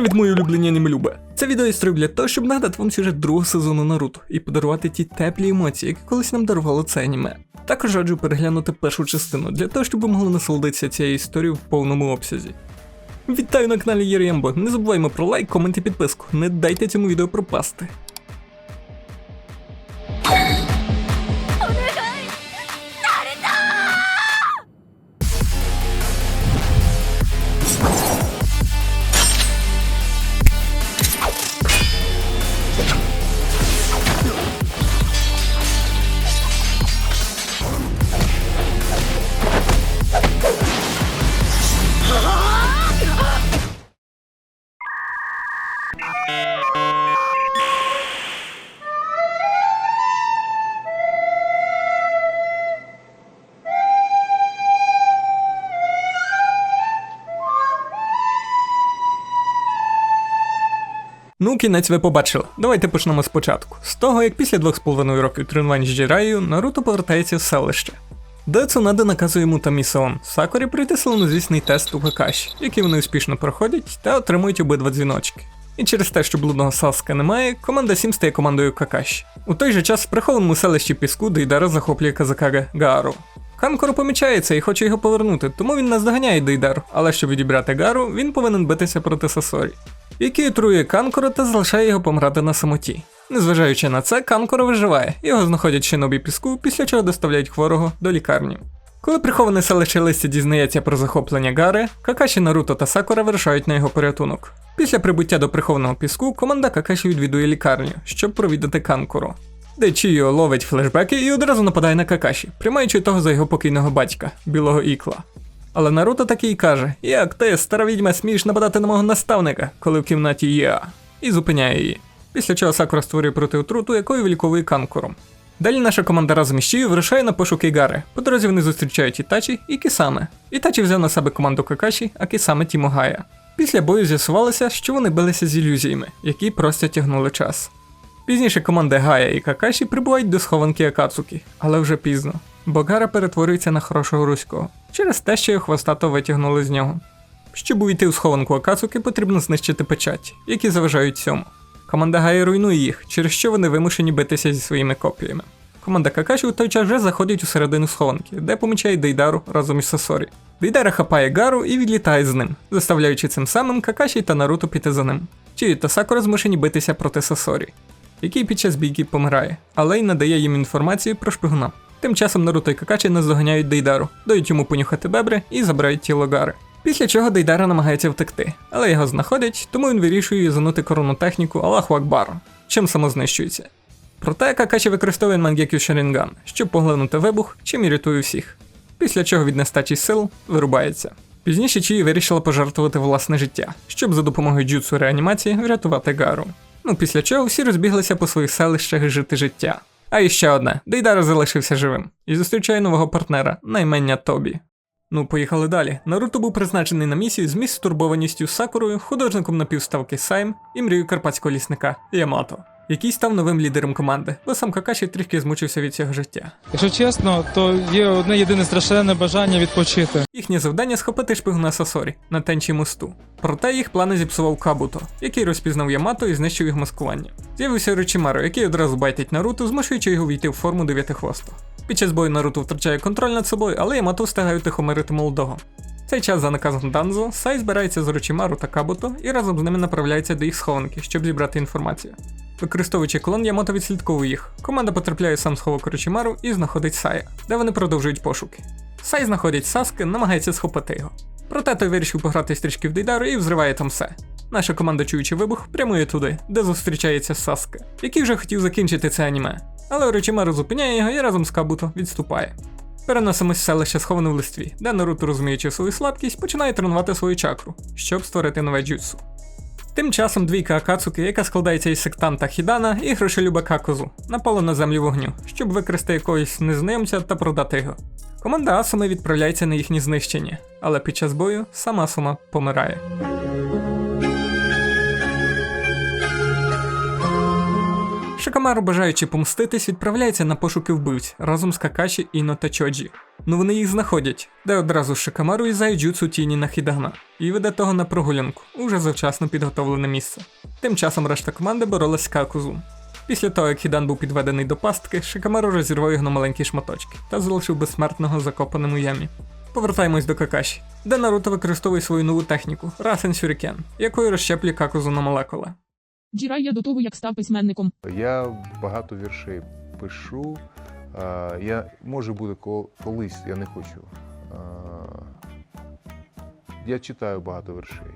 Привіт, мої улюблені анімелюби! Це відео я створив для того, щоб нагадати вам сюжет другого сезону Наруто і подарувати ті теплі емоції, які колись нам дарувало це аніме. Також раджу переглянути першу частину для того, щоб ви могли насолодитися цією історією в повному обсязі. Вітаю на каналі Єріємбо. Не забуваймо про лайк, комент і підписку. Не дайте цьому відео пропасти. Ну, кінець ви побачили. Давайте почнемо спочатку. З того, як після двох з половиною років тренувань з Джіраю, Наруто повертається в селище. Де Цунаде наказує йому та Місаон Сакурі пройти славнозвісний тест у Какаші, який вони успішно проходять та отримують обидва дзвіночки. І через те, що блудного Саска немає, команда Сім стає командою Какаші. У той же час в прихованому селищі піску Дейдара захоплює Казакага Гаару. Канкоро помічається і хоче його повернути, тому він наздоганяє Дейдару, але щоб відібрати Гару, він повинен битися проти Сасорі який отрує Канкора та залишає його помирати на самоті. Незважаючи на це, Канкоро виживає, його знаходять шинобі піску, після чого доставляють хворого до лікарні. Коли приховане селище листя дізнається про захоплення Гари, Какаші, Наруто та Сакура вирушають на його порятунок. Після прибуття до прихованого піску команда Какаші відвідує лікарню, щоб провідати Канкуру. Де Чіо ловить флешбеки і одразу нападає на Какаші, приймаючи того за його покійного батька, білого ікла. Але Наруто таки й каже: Як ти, стара відьма, смієш нападати на мого наставника, коли в кімнаті я, і зупиняє її. Після чого Сакура створює протиотруту, якою виліковує канкуром. Далі наша команда разом із Чією вирушає на пошуки Гари. По дорозі вони зустрічають Ітачі і Кісаме. Ітачі взяв на себе команду Какаші, а Кісаме Тімогая. Після бою з'ясувалося, що вони билися з ілюзіями, які просто тягнули час. Пізніше команди Гая і Какаші прибувають до схованки Акацуки, але вже пізно. Бо Гара перетворюється на хорошого руського через те, що його хвостато витягнули з нього. Щоб увійти у схованку Акацуки, потрібно знищити печаті, які заважають цьому. Команда Гая руйнує їх, через що вони вимушені битися зі своїми копіями. Команда Какаші у той час вже заходить у середину схованки, де помічає Дейдару разом із Сасорі. Дейдара хапає Гару і відлітає з ним, заставляючи цим самим Какаші та Наруто піти за ним. Чиї та Сакура змушені битися проти Сасорі, який під час бійки помирає, але й надає їм інформацію про шпигуна. Тим часом Наруто і Какачі наздоганяють Дейдару, дають йому понюхати бебри і забирають тіло Гари. Після чого Дейдара намагається втекти, але його знаходять, тому він вирішує юзанути коронну техніку Аллаху Акбару, чим самознищується. Проте Какачі використовує Мангекю Шарінган, щоб поглинути вибух, чим і рятує всіх. Після чого від нестачі сил вирубається. Пізніше Чії вирішила пожертвувати власне життя, щоб за допомогою джутсу реанімації врятувати Гару. Ну після чого всі розбіглися по своїх селищах жити життя. А іще одне, Дейдара залишився живим і зустрічає нового партнера на імення Тобі. Ну, поїхали далі. Наруто був призначений на місію з місць стурбованістю Сакурою, художником напівставки Сайм і мрією карпатського лісника Ямато, який став новим лідером команди, бо сам Какаші трішки змучився від цього життя. Якщо чесно, то є одне єдине страшенне бажання відпочити. Їхнє завдання схопити шпигуна Сасорі на тенчі мосту. Проте їх плани зіпсував Кабуто, який розпізнав Ямато і знищив їх маскування. З'явився Рочимаро, який одразу байтить Наруто, змушуючи його війти в форму дев'ятихвостого. Під час бою Наруто втрачає контроль над собою, але Ямато встигає утихомирити молодого. Цей час за наказом Данзо, Сай збирається з Рочимару та Кабуто і разом з ними направляється до їх схованки, щоб зібрати інформацію. Використовуючи клон, Ямато відслідковує їх. Команда потрапляє сам сховок Рочимару і знаходить Сая, де вони продовжують пошуки. Сай знаходить Саски, намагається схопити його. Проте той вирішив пограти стрічки в Дейдару і взриває там все. Наша команда, чуючи вибух, прямує туди, де зустрічається Саски, який вже хотів закінчити це аніме. Але Орочимару зупиняє його і разом з Кабуто відступає. Переносимось в селище сховане в листві, де Наруто, розуміючи свою слабкість, починає тренувати свою чакру, щоб створити нове джутсу. Тим часом двійка Акацуки, яка складається із сектанта Хідана і грошелюба Какозу, напала на землю вогню, щоб викрасти якогось незнайомця та продати його. Команда Асуми відправляється на їхнє знищення, але під час бою сама Асума помирає. Шикамару, бажаючи помститись, відправляється на пошуки вбивць разом з Какаші, Іно та Чоджі. Ну вони їх знаходять, де одразу Шикамару ізає джуцу тіні на Хідагна і веде того на прогулянку, уже завчасно підготовлене місце. Тим часом решта команди боролась з Какузу. Після того, як Хідан був підведений до пастки, Шикамару розірвав його на маленькі шматочки та залишив безсмертного закопаним у ямі. Повертаємось до Какаші, де Наруто використовує свою нову техніку Расен Сюрікен, якою розщеплює Какузу на молекули. Джірайя до того, як став письменником. Я багато віршей пишу. Я може буде колись, я не хочу. Я читаю багато віршей.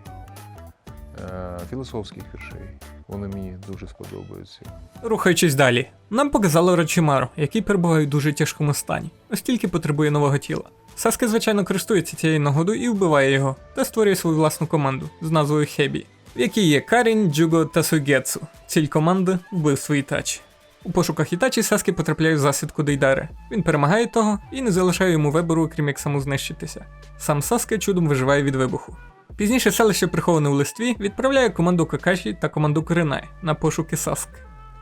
Філософських віршей. Вони мені дуже сподобаються. Рухаючись далі, нам показали Орочимару, який перебуває в дуже тяжкому стані, оскільки потребує нового тіла. Саски, звичайно, користується цією нагодою і вбиває його, та створює свою власну команду з назвою Хебі, в якій є Карін, Джуго та Сугетсу. Ціль команди вбивство Ітачі. У пошуках Ітачі Саски потрапляє в засідку Дейдари. Він перемагає того і не залишає йому вибору, крім як самознищитися. Сам Саске чудом виживає від вибуху. Пізніше селище, приховане у листві, відправляє команду Какаші та команду Коринай на пошуки Саски.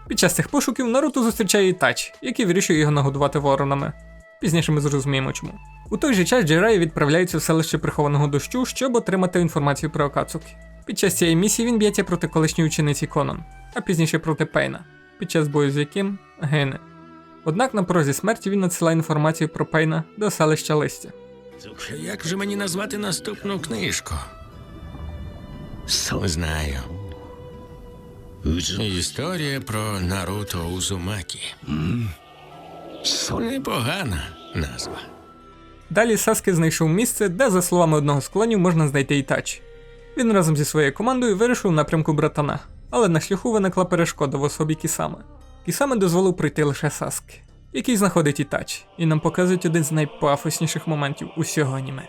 Під час цих пошуків Наруто зустрічає Ітачі, який вирішує його нагодувати воронами. Пізніше ми зрозуміємо чому. У той же час Джираї відправляється в селище прихованого дощу, щоб отримати інформацію про Акацуки. Під час цієї місії він б'ється проти колишньої учениці Конон, а пізніше проти Пейна, під час бою з яким гине. Однак на порозі смерті він надсилає інформацію про Пейна до селища листя. Слухай, як же мені назвати наступну книжку? Знаю. Історія про Наруто Узумакі. Непогана назва. Далі Саски знайшов місце, де, за словами одного з клонів, можна знайти Ітачі. Він разом зі своєю командою вирішив напрямку братана, але на шляху виникла перешкода в особі Кісами. Кісами дозволив пройти лише Саски, який знаходить Ітачі, і нам показують один з найпафосніших моментів усього аніме.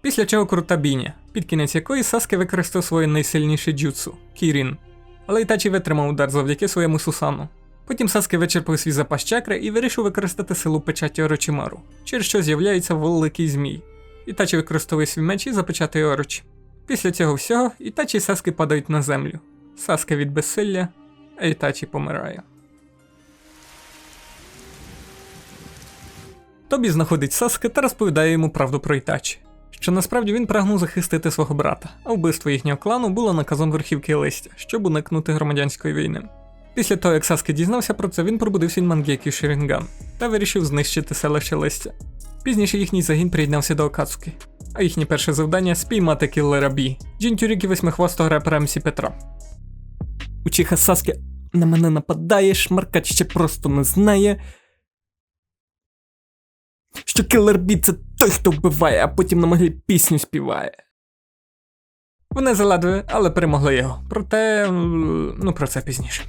Після чого крута бійня, під кінець якої Саски використав своє найсильніше джутсу Кірін. Але Ітачі витримав удар завдяки своєму Сусану. Потім Саски вичерпав свій запас чакри і вирішив використати силу печаті Орочимару, через що з'являється великий змій. Ітачі використовує свій меч і запечатує Орочі. Після цього всього Ітачі і Саски падають на землю. Саска від безсилля, а Ітачі помирає. Тобі знаходить Саски та розповідає йому правду про Ітачі. Що насправді він прагнув захистити свого брата, а вбивство їхнього клану було наказом верхівки листя, щоб уникнути громадянської війни. Після того, як Саски дізнався про це, він пробудився Мангекі Шерінган та вирішив знищити селище листя. Пізніше їхній загін приєднався до Окацуки, а їхнє перше завдання спіймати кіллера Бі, Джінтюріки восьмихвостого репера МС Петра. Учиха Саски на мене нападає, шмаркач ще просто не знає. Що кілер Бі це той, хто вбиває, а потім на могилі пісню співає. Вони заледве, але перемогли його. Проте, ну про це пізніше.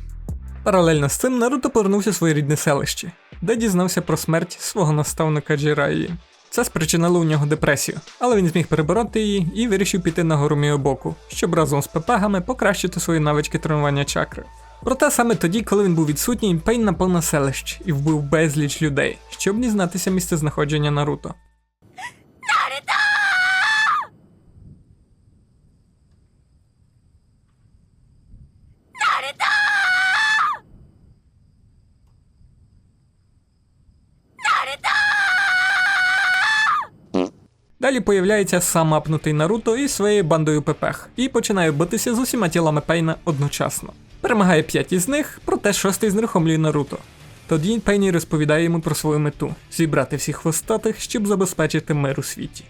Паралельно з цим Наруто повернувся в своє рідне селище, де дізнався про смерть свого наставника Джираї. Це спричинило у нього депресію, але він зміг перебороти її і вирішив піти на гору Міобоку, щоб разом з пепегами покращити свої навички тренування чакри. Проте саме тоді, коли він був відсутній, Пейн напав на селище і вбив безліч людей, щоб дізнатися місце знаходження Наруто. Далі появляється сам апнутий Наруто із своєю бандою пепех і починає битися з усіма тілами Пейна одночасно. Перемагає п'ять із них, проте шостий знерухомлює Наруто. Тоді Пейні розповідає йому про свою мету зібрати всіх хвостатих, щоб забезпечити мир у світі.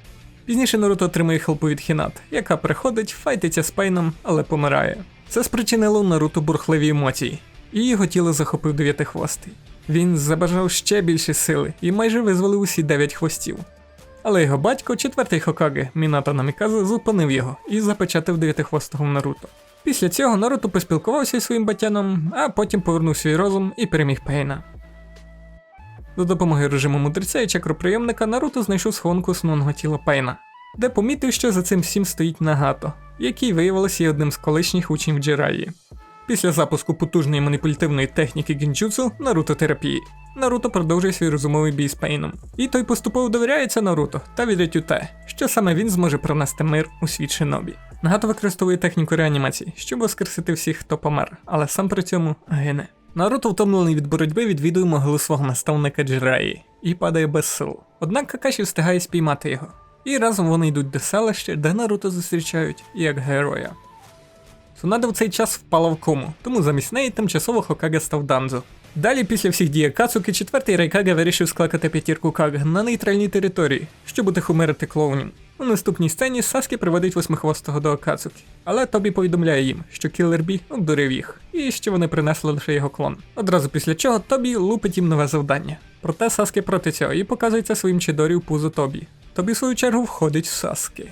Пізніше Наруто отримує хелпу від Хінат, яка приходить, файтиться з Пейном, але помирає. Це спричинило Наруто бурхливі емоції, і його тіло захопив дев'ятихвостий. Він забажав ще більше сили і майже визволив усі дев'ять хвостів. Але його батько, четвертий Хокаге, Мінато Наміказе, зупинив його і запечатив дев'ятихвостого Наруто. Після цього Наруто поспілкувався зі своїм батяном, а потім повернув свій розум і переміг Пейна. За допомогою режиму мудреця і чакроприйомника Наруто знайшов схованку основного тіла Пейна, де помітив, що за цим всім стоїть Нагато, який виявилося є одним з колишніх учнів Джираї. Після запуску потужної маніпулятивної техніки гінджутсу Наруто терапії, Наруто продовжує свій розумовий бій з Пейном. І той поступово довіряється Наруто та вірить у те, що саме він зможе принести мир у світ Шинобі. Нагато використовує техніку реанімації, щоб воскресити всіх, хто помер, але сам при цьому гине. Наруто, втомлений від боротьби, відвідує могилу свого наставника Джираї і падає без сил. Однак Какаші встигає спіймати його. І разом вони йдуть до селища, де Наруто зустрічають як героя. Цунада в цей час впала в кому, тому замість неї тимчасово Хокаге став Данзо. Далі, після всіх дій Акацуки, четвертий Райкаге вирішив скликати п'ятірку Каге на нейтральній території, щоб утихомирити клоунів. У наступній сцені Саскі приводить восьмихвостого до Акацуки, але Тобі повідомляє їм, що Кілер Бі обдурив їх, і що вони принесли лише його клон. Одразу після чого Тобі лупить їм нове завдання. Проте Саскі проти цього і показується своїм Чидорі в пузо Тобі. Тобі, в свою чергу, входить в Саскі.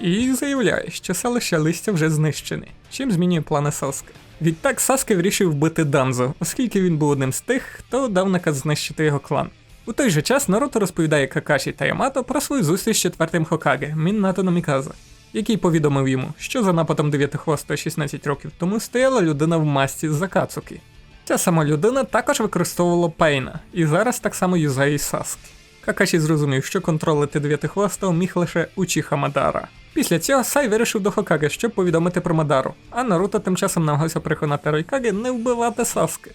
І заявляє, що селище листя вже знищене, чим змінює плани Саски. Відтак Саски вирішив вбити Данзо, оскільки він був одним з тих, хто дав наказ знищити його клан. У той же час Наруто розповідає Какаші та Ямато про свою зустріч з четвертим Хокаге Міннато Наміказа, який повідомив йому, що за нападом дев'ятихвостого 16 років тому стояла людина в масці з Закацуки. Ця сама людина також використовувала Пейна, і зараз так само юзає і Саски. Какаші зрозумів, що контролити дев'ятихвостого міг лише Учіха Мадара. Після цього Сай вирішив до Хокаге, щоб повідомити про Мадару, а Наруто тим часом намагався переконати Ройкаге не вбивати Саски.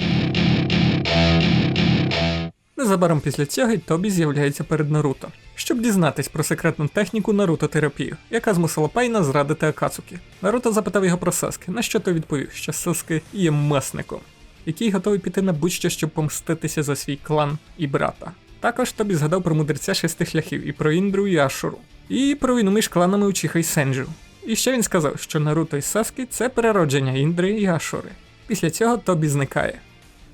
Незабаром після цього й Тобі з'являється перед Наруто, щоб дізнатись про секретну техніку Наруто-терапію, яка змусила Пайна зрадити Акацуки. Наруто запитав його про Саски, на що той відповів, що Саски є месником, який готовий піти на будь-що, щоб помститися за свій клан і брата. Також Тобі згадав про мудреця шести шляхів і про Індру і Ашуру, і про війну між кланами Учіха і Сенджу. І ще він сказав, що Наруто і Саскі це переродження Індри і Ашури. Після цього Тобі зникає.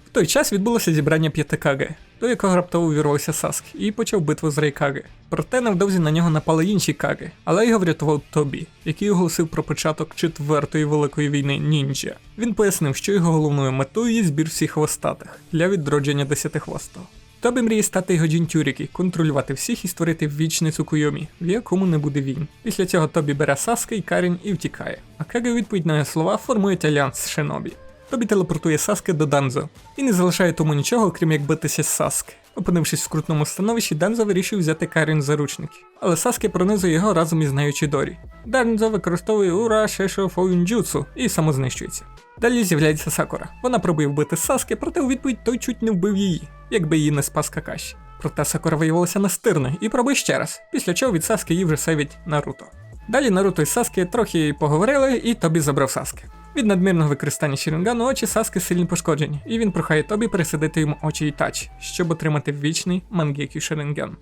В той час відбулося зібрання П'ятикаге, до якого раптово увірвався Саскі і почав битву з Рейкаге. Проте невдовзі на нього напали інші Каге, але його врятував Тобі, який оголосив про початок четвертої великої війни нінджа. Він пояснив, що його головною метою є збір всіх хвостатих для відродження десятихвостого. Тобі мріє стати його джінтюріки, контролювати всіх і створити вічний Цукуйомі, в якому не буде війн. Після цього Тобі бере Саски і Карін і втікає. А Каге у відповідь на його слова формують альянс з Шинобі. Тобі телепортує Саски до Данзо і не залишає тому нічого, крім як битися з Саски. Опинившись в скрутному становищі, Данзо вирішив взяти Карін в заручники, але Саски пронизує його разом із нею Чідорі. Данзо використовує Ура Шешо Фоюнджутсу і самознищується. Далі з'являється Сакура. Вона пробує вбити Саски, проте у відповідь той чуть не вбив її, якби її не спас Какаші. Проте Сакура виявилася настирною і пробує ще раз, після чого від Саски її вже сейвить Наруто. Далі Наруто і Саски трохи поговорили, і Тобі забрав Саски. Від надмірного використання Шірінгану очі Саски сильно пошкоджені, і він прохає Тобі пересадити йому очі і тач, щоб отримати вічний Мангекю Шерінган.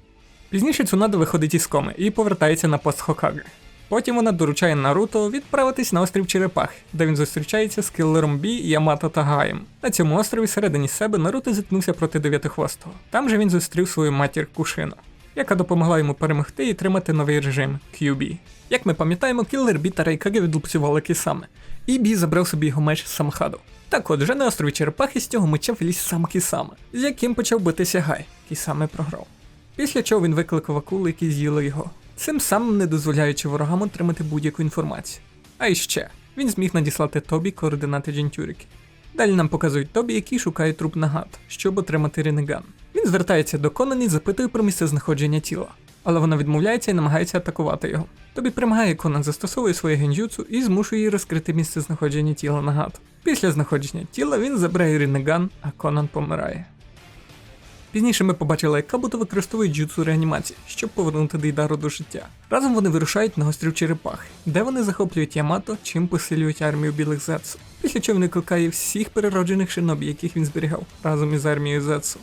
Пізніше Цунада виходить із коми і повертається на пост Хокаге. Потім вона доручає Наруто відправитись на острів Черепах, де він зустрічається з кілером Бі, Ямато та Гаєм. На цьому острові всередині себе Наруто зіткнувся проти дев'ятихвостого. Там же він зустрів свою матір Кушино, яка допомогла йому перемогти і тримати новий режим QB. Як ми пам'ятаємо, кілер Бі та Рейкаге відлупцювали Кісами, і Бі забрав собі його меч Самхаду. Так от, вже на острові Черепахи з цього меча виліз сам Кісама, з яким почав битися Гай. Кісами програв. Після чого він викликав акули, які з'їли його, цим самим не дозволяючи ворогам отримати будь-яку інформацію. А іще, він зміг надіслати Тобі координати Джентюрики. Далі нам показують Тобі, який шукає труп Нагат, щоб отримати Ренеган. Він звертається до Конан і запитує про місце знаходження тіла, але вона відмовляється і намагається атакувати його. Тобі примагає Конан застосовує своє генджутсу і змушує її розкрити місце знаходження тіла Нагат. Після знаходження тіла він забирає Ренеган, а Конан помирає. Пізніше ми побачили, як Кабуто використовує джутсу реанімації, щоб повернути Дейдару до життя. Разом вони вирушають на острів Черепахи, де вони захоплюють Ямато, чим посилюють армію білих Зетсу. Після чого він викликає всіх перероджених шинобі, яких він зберігав, разом із армією Зетсу.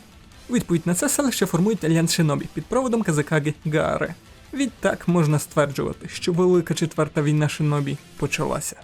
У відповідь на це селище формують альянс шинобі під проводом Казакаги Гааре. Відтак можна стверджувати, що велика четверта війна шинобі почалася.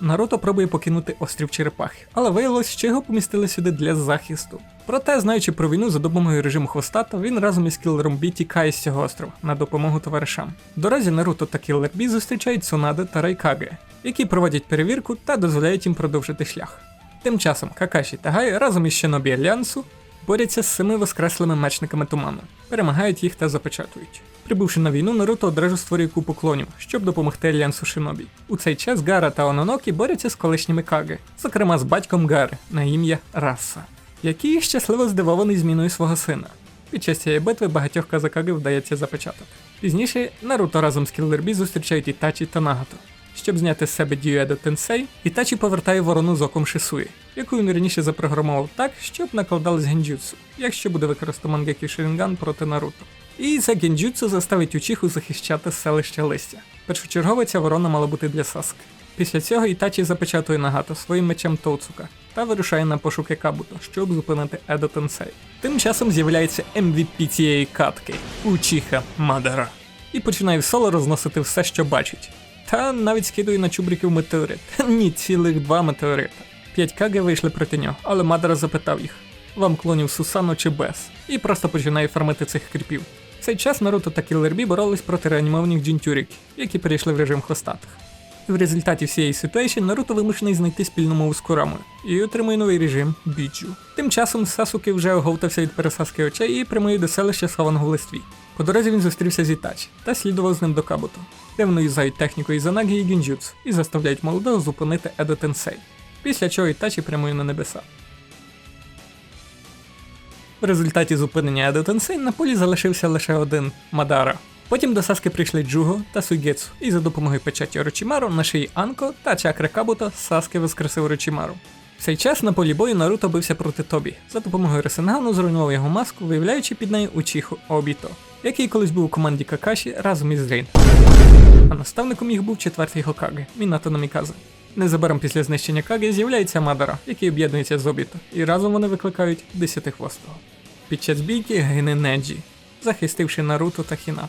Наруто пробує покинути острів Черепахи, але виявилось, що його помістили сюди для захисту. Проте, знаючи про війну за допомогою режиму Хвостата, він разом із кілером Бі тікає з цього острова на допомогу товаришам. Доразі Наруто та кілер Бі зустрічають Цунаде та Райкаге, які проводять перевірку та дозволяють їм продовжити шлях. Тим часом Какаші та Гай разом із Шинобі Альянсу борються з семи воскреслими мечниками туману, перемагають їх та запечатують. Прибувши на війну, Наруто одразу створює купу клонів, щоб допомогти альянсу Шинобі. У цей час Гара та Ононокі борються з колишніми Каги, зокрема з батьком Гари на ім'я Раса, який щасливо здивований зміною свого сина. Під час цієї битви багатьох казакаги вдається запечатати. Пізніше Наруто разом з Кіллербі зустрічають Ітачі та Нагато. Щоб зняти з себе Діюедо Тенсей, Ітачі повертає ворону з оком Шисуї, яку він раніше запрограмував так, щоб накладались генджутсу, якщо буде використано Мангекі Ширінган проти Наруто. І це генджутсу заставить Учіху захищати селище листя. Першочергово ця ворона мала бути для Саски. Після цього Ітачі запечатує Нагато своїм мечем Тоуцука та вирушає на пошуки Кабуто, щоб зупинити Едо Тенсей. Тим часом з'являється MVP цієї катки Учіха Мадара. І починає соло розносити все, що бачить. Та навіть скидує на чубриків метеорит. Ні, цілих два метеорита. П'ять каги вийшли проти нього, але Мадара запитав їх: вам клонів Сусано чи без? І просто починає фармити цих кріпів. В цей час Наруто та Кіллербі боролись проти реанімованих джінтюріків, які перейшли в режим хвостатих. І в результаті всієї ситуації Наруто вимушений знайти спільну мову з Курамою і отримує новий режим Біджу. Тим часом Сасуки вже оговтався від пересадки очей і прямує до селища схованого в листві. По дорозі він зустрівся з Ітачі та слідував з ним до Кабуто, де вони юзають техніку Ізанагі і Гінджутсу і заставляють молодого зупинити Едо Тенсей, після чого Ітачі прямує на небеса. В результаті зупинення Едо Тенсей на полі залишився лише один Мадара. Потім до Саски прийшли Джуго та Суйгетсу, і за допомогою печаті Орочімару на шиї Анко та чакри Кабуто Саски воскресив Орочімару. В цей час на полі бою Наруто бився проти Тобі. За допомогою Ресенгану зруйнував його маску, виявляючи під нею Учіху Обіто, який колись був у команді Какаші разом із Рейн. А наставником їх був четвертий Хокаге Мінато Наміказа. Незабаром після знищення Каги з'являється Мадара, який об'єднується з Обіто, і разом вони викликають Десятихвостого. Під час бійки гине Неджі, захистивши Наруто та Хінато.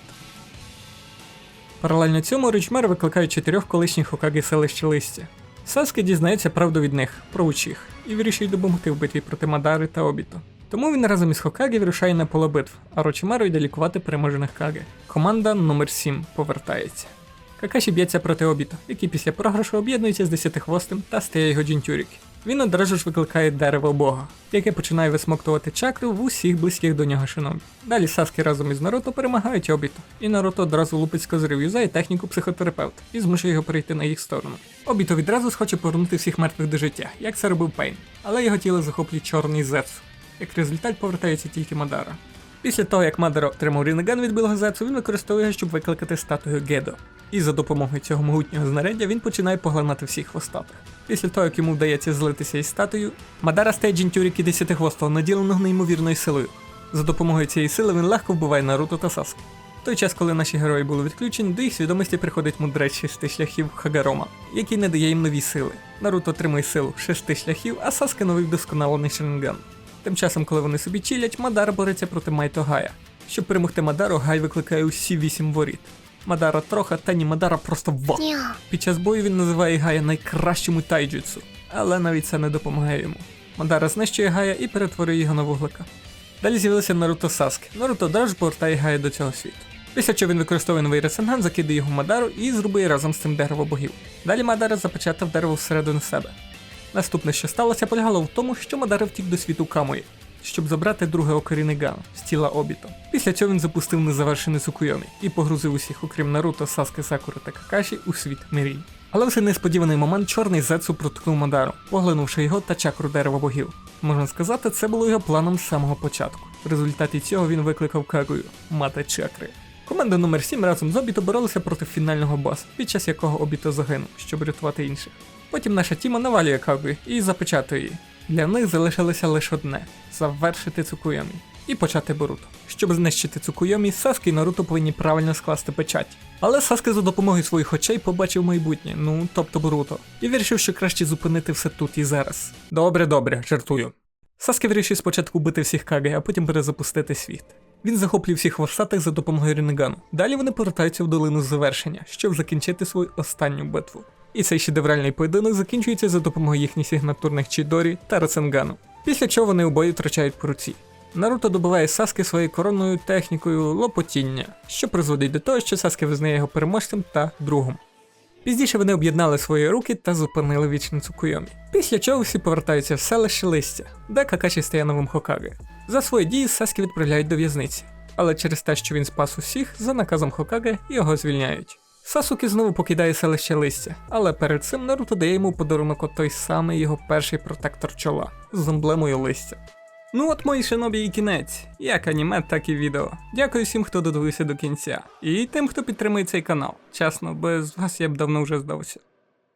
Паралельно цьому Ричмер викликає чотирьох колишніх Хокаге селища листя. Саске дізнається правду від них про учих і вирішує допомогти в битві проти Мадари та Обіто. Тому він разом із Хокаге вирушає на поле битв, а Рочимару йде лікувати переможених Каге. Команда номер 7 повертається. Какаші б'ється проти Обіто, який після програшу об'єднується з десятихвостим та стає його джінтюрік. Він одразу ж викликає дерево Бога, яке починає висмоктувати чакру в усіх близьких до нього шинобі. Далі Саски разом із Наруто перемагають Обіто, і Наруто одразу лупить з козирів юзає техніку психотерапевта і змушує його перейти на їх сторону. Обіто відразу схоче повернути всіх мертвих до життя, як це робив Пейн, але його тіло захоплює чорний Зетсу. Як результат повертається тільки Мадара. Після того, як Мадара отримав Рінеган від білого Зетсу, він використовує його, щоб викликати статую Гедо. І за допомогою цього могутнього знаряддя він починає поглинати всіх хвостатих. Після того, як йому вдається злитися із статую, Мадара стає джінтюріки десятихвостого, наділеного неймовірною силою. За допомогою цієї сили він легко вбиває Наруто та Саске. В той час, коли наші герої були відключені, до їх свідомості приходить мудрець шести шляхів Хагарома, який надає їм нові сили. Наруто отримує силу шести шляхів, а Саске новий вдосконалений Шеринган. Тим часом, коли вони собі чилять, Мадара бореться проти Майто Гая. Щоб перемогти Мадару, Гай викликає усі вісім воріт. Мадара троха, та ні, Мадара просто ва. Під час бою він називає Гая найкращим у тайджутсу, але навіть це не допомагає йому. Мадара знищує Гая і перетворює його на вуглика. Далі з'явилися Наруто Саске. Наруто одразу повертає Гая до цього світу. Після чого він використовує новий ресенган, закидає його Мадару і зрубує разом з цим дерево богів. Далі Мадара запечатав дерево всередину себе. Наступне, що сталося, полягало в тому, що Мадара втік до світу Камої, щоб забрати друге Окарінеган з тіла Обіто. Після цього він запустив незавершений Цукуйомі і погрузив усіх, окрім Наруто, Саски, Сакури та Какаші, у світ Мірій. Але в цей несподіваний момент чорний Зетсу проткнув Мадару, поглинувши його та чакру дерева богів. Можна сказати, це було його планом з самого початку. В результаті цього він викликав Кагую, мати чакри. Команда номер 7 разом з Обіто боролися проти фінального боса, під час якого Обіто загинув, щоб рятувати інших. Потім наша тіма навалює Кагую і запечатує її. Для них залишилося лише одне завершити Цукуйомі і почати Боруто. Щоб знищити Цукуйомі, Саски і Наруто повинні правильно скласти печать. Але Саски за допомогою своїх очей побачив майбутнє, ну тобто Боруто, і вирішив, що краще зупинити все тут і зараз. Добре, добре, жартую. Саски вирішив спочатку бити всіх Каге, а потім перезапустити світ. Він захоплює всіх хвостатих за допомогою Рінегану. Далі вони повертаються в долину завершення, щоб закінчити свою останню битву. І цей шедевральний поєдинок закінчується за допомогою їхніх сигнатурних Чідорі та Раценгану. Після чого вони обоє втрачають руці. Наруто добиває Саски своєю коронною технікою лопотіння, що призводить до того, що Саски визнає його переможцем та другом. Пізніше вони об'єднали свої руки та зупинили вічницю Куйомі. Після чого всі повертаються в селище листя, де Какаші стає новим Хокаге. За свої дії Саскі відправляють до в'язниці, але через те, що він спас усіх, за наказом Хокаге його звільняють. Сасуки знову покидає селище листя, але перед цим Наруто дає йому подарунок той самий його перший протектор чола з емблемою листя. Ну от мої шинобі і кінець, як аніме, так і відео. Дякую всім, хто додивився до кінця, і тим, хто підтримує цей канал. Чесно, без вас я б давно вже здався.